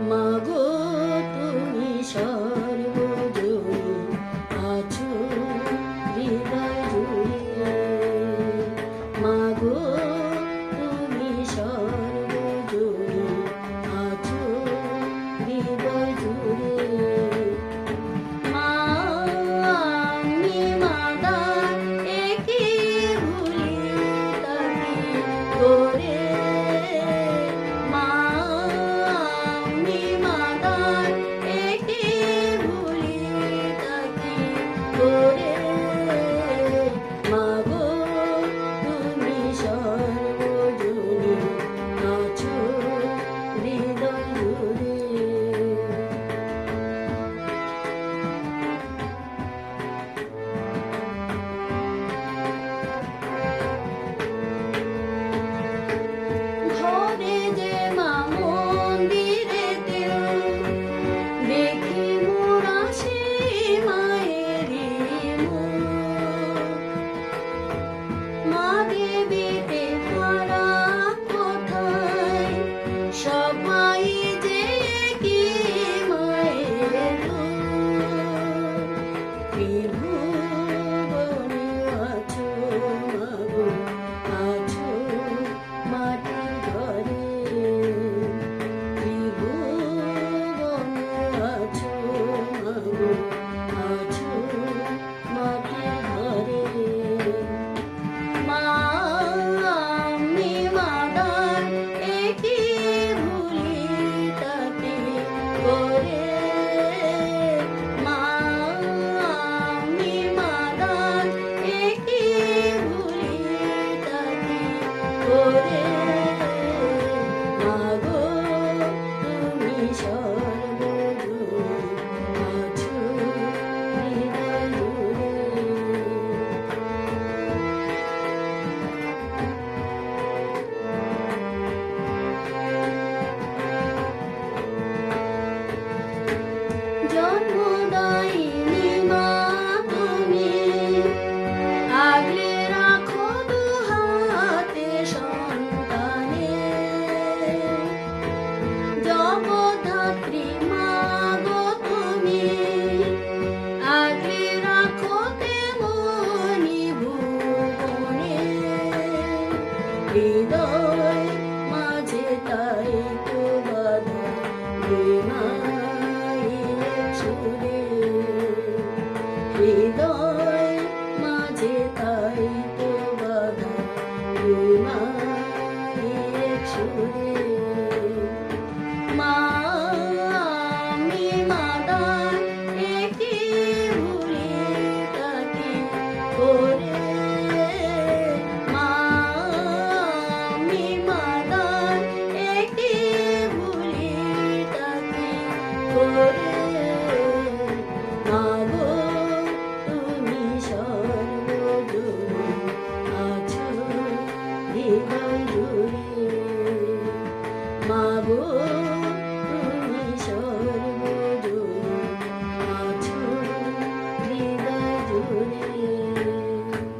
মাগো তুমি সব হৃদয়, মাঝে তাই তো বাধা বিমায় ছুড়ে। হৃদয়, মাঝে তাই তো বাধা বিমায় ছুড়ে। মা Yeah.